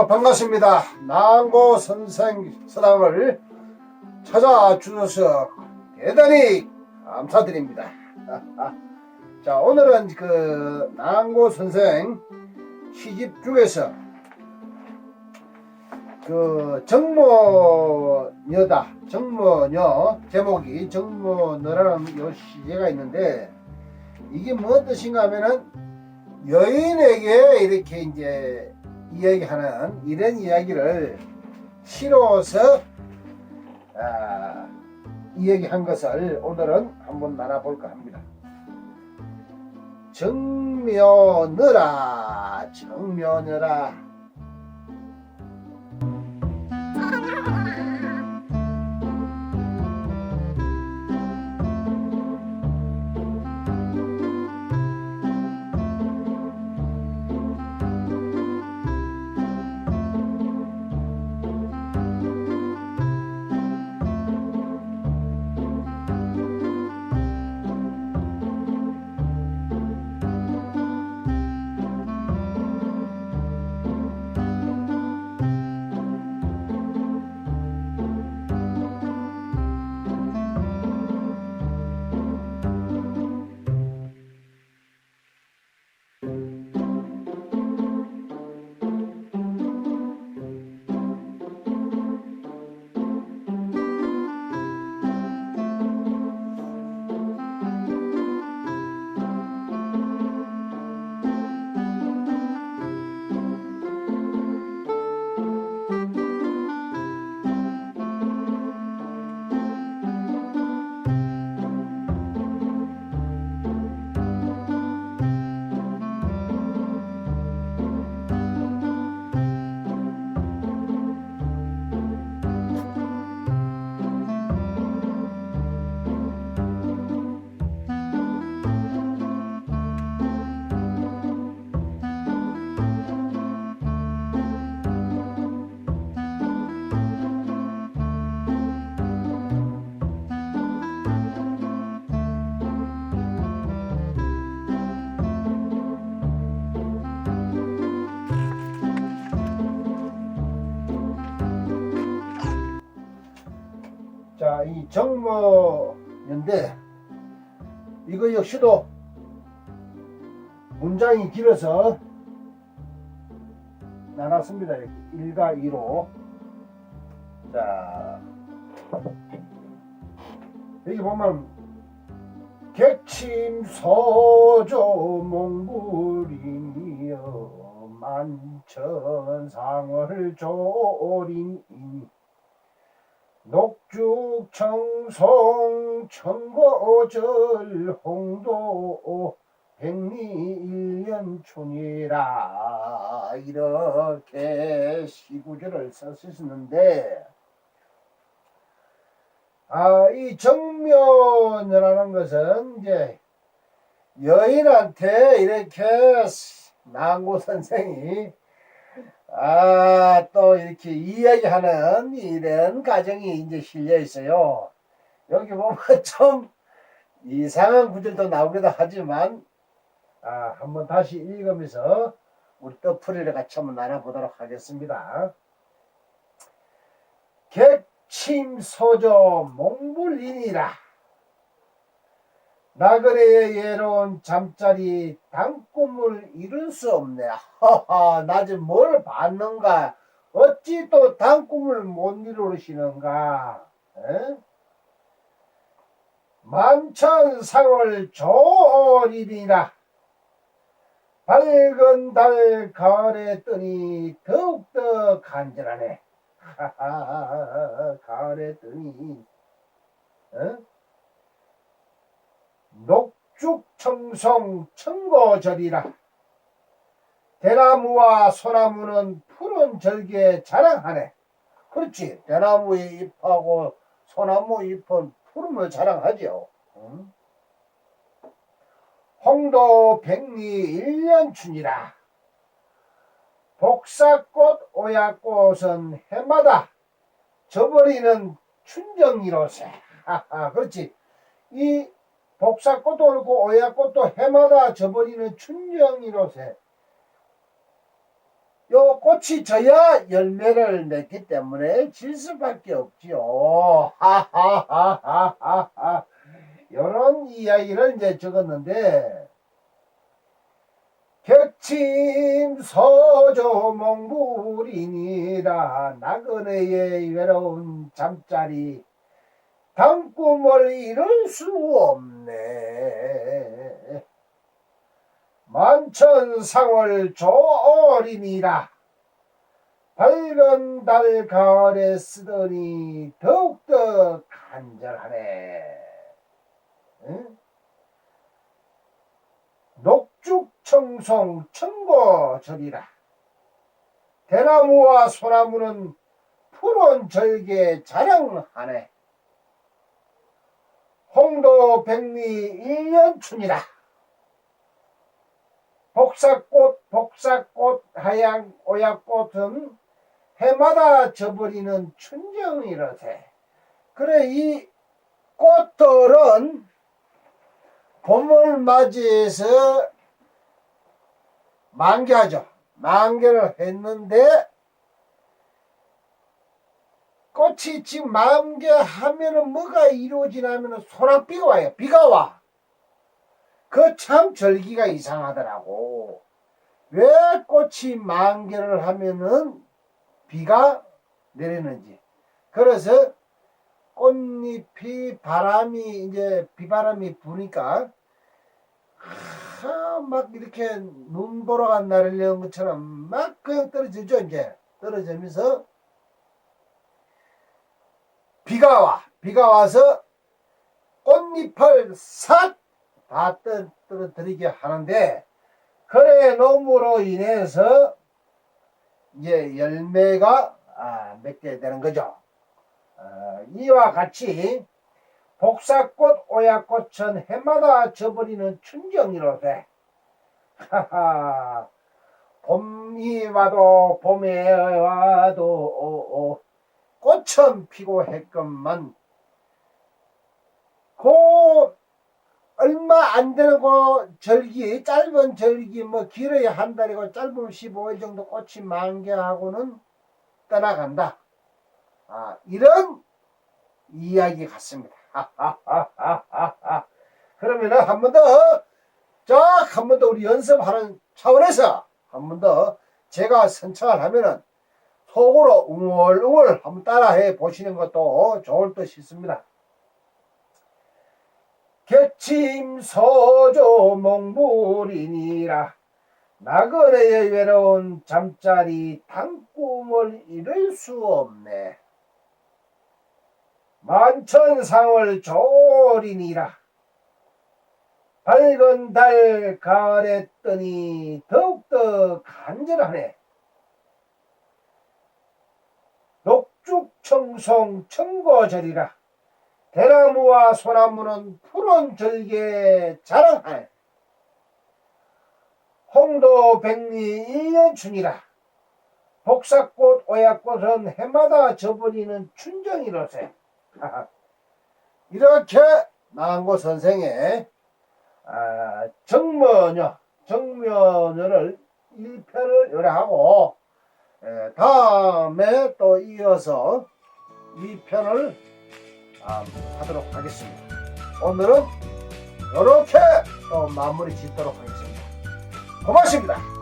어, 반갑습니다. 나고 선생 서당을 찾아주셔서 대단히 감사드립니다. 자, 오늘은 그 나고 선생 시집 중에서 그 정모녀다, 정모녀 제목이 정모녀라는 요 시제가 있는데 이게 무슨 뜻인가 하면은 여인에게 이렇게 이제 이야기하는 이런 이야기를 시로서 아, 이야기한 것을 오늘은 한번 나눠볼까 합니다. 정면으라 정면으라 자, 이 정모인데 이거 역시도 문장이 길어서 나눴습니다. 이렇게 1과 2로. 자, 여기 보면 객침소조 몽불이여 만천상을 조린 녹죽청송 청고절 홍도 백리일년촌이라. 이렇게 시구절을 썼었는데 아, 이 정면이라는 것은 이제 여인한테 이렇게 나고 선생이 아, 또 이렇게 이야기하는 이런 가정이 이제 실려 있어요. 여기 보면 좀 이상한 구절도 나오기도 하지만, 아, 한번 다시 읽으면서 우리 떡풀이를 같이 한번 나눠보도록 하겠습니다. 객침소조 몽불인이라. 나그네의 예로운 잠자리 당꿈을 이룰 수 없네. 하하, 나 지금 뭘 봤는가? 어찌 또 당꿈을 못 이루시는가? 에? 만천상을 조리리라. 밝은 달 가을에 뜨니 더욱더 간절하네. 하하하하, 가을에 뜨니, 어? 녹죽청송 청고절이라 대나무와 소나무는 푸른 절기에 자랑하네. 그렇지. 대나무의 잎하고 소나무 잎은 푸름을 자랑하죠. 응? 홍도 백리 일년춘이라. 복사꽃 오야꽃은 해마다 저버리는 춘정이로세. 하하, 그렇지. 이 복사꽃도 그렇고 오야꽃도 해마다 져버리는 춘정이로세 요 꽃이 져야 열매를 맺기 때문에 질 수밖에 없지요. 하하하하하. 이런 이야기를 이제 적었는데 격침 서조 몽불이니라 나그네의 외로운 잠자리 당꿈을 이룰 수 없네. 만천상월 조어리니라. 밝은 달 가을에 쓰더니 더욱더 간절하네. 응? 녹죽청송 청고절이라. 대나무와 소나무는 푸른 절개 자랑하네 홍도 백리 일년춘이라 복사꽃 복사꽃 하양 오약꽃은 해마다 져버리는 춘정이라세 그래 이 꽃들은 봄을 맞이해서 만개하죠. 만개를 했는데 꽃이 지금 만개하면은 뭐가 이루어지냐면은 소낙비가 와요. 비가 와. 그 참 절기가 이상하더라고. 왜 꽃이 만개를 하면은 비가 내리는지. 그래서 꽃잎이 바람이 이제 비바람이 부니까 하, 막 이렇게 눈보라가 나르려는 것처럼 막 그냥 떨어지죠 이제 떨어지면서 비가 와 비가 와서 꽃잎을 싹 다 떨어뜨리게 하는데 그래 놈으로 인해서 이제 열매가 아, 맺게 되는 거죠. 어, 이와 같이 복사꽃, 오야꽃은 해마다 져버리는 춘정이로세. 하하, 봄이 와도 봄에 와도 오, 오, 꽃은 피고 했건만 그 얼마 안 되는 그 절기 짧은 절기 뭐 길어야 한 달이고 짧으면 15일 정도 꽃이 만개하고는 떠나간다. 아, 이런 이야기 같습니다. 그러면은 한 번 더, 쫙 한 번 더 우리 연습하는 차원에서 한 번 더 제가 선창을 하면은 속으로 웅얼웅얼 한번 따라해 보시는 것도 좋을 듯 싶습니다. 개침 서조 몽불이니라 나그네의 외로운 잠자리 당꿈을 이룰 수 없네. 만천상을 조리니라. 밝은 달 가을에 뜨니 더욱더 간절하네. 녹죽청송 청고절이라. 대나무와 소나무는 푸른 절개 자랑하네. 홍도 백리 일년춘이라. 복사꽃, 오야꽃은 해마다 져버리는 춘정이로세. 이렇게 망고 선생의 아, 정면여, 정면여를 1편을 요래하고 에, 다음에 또 이어서 2편을 아, 하도록 하겠습니다. 오늘은 이렇게 또 마무리 짓도록 하겠습니다. 고맙습니다.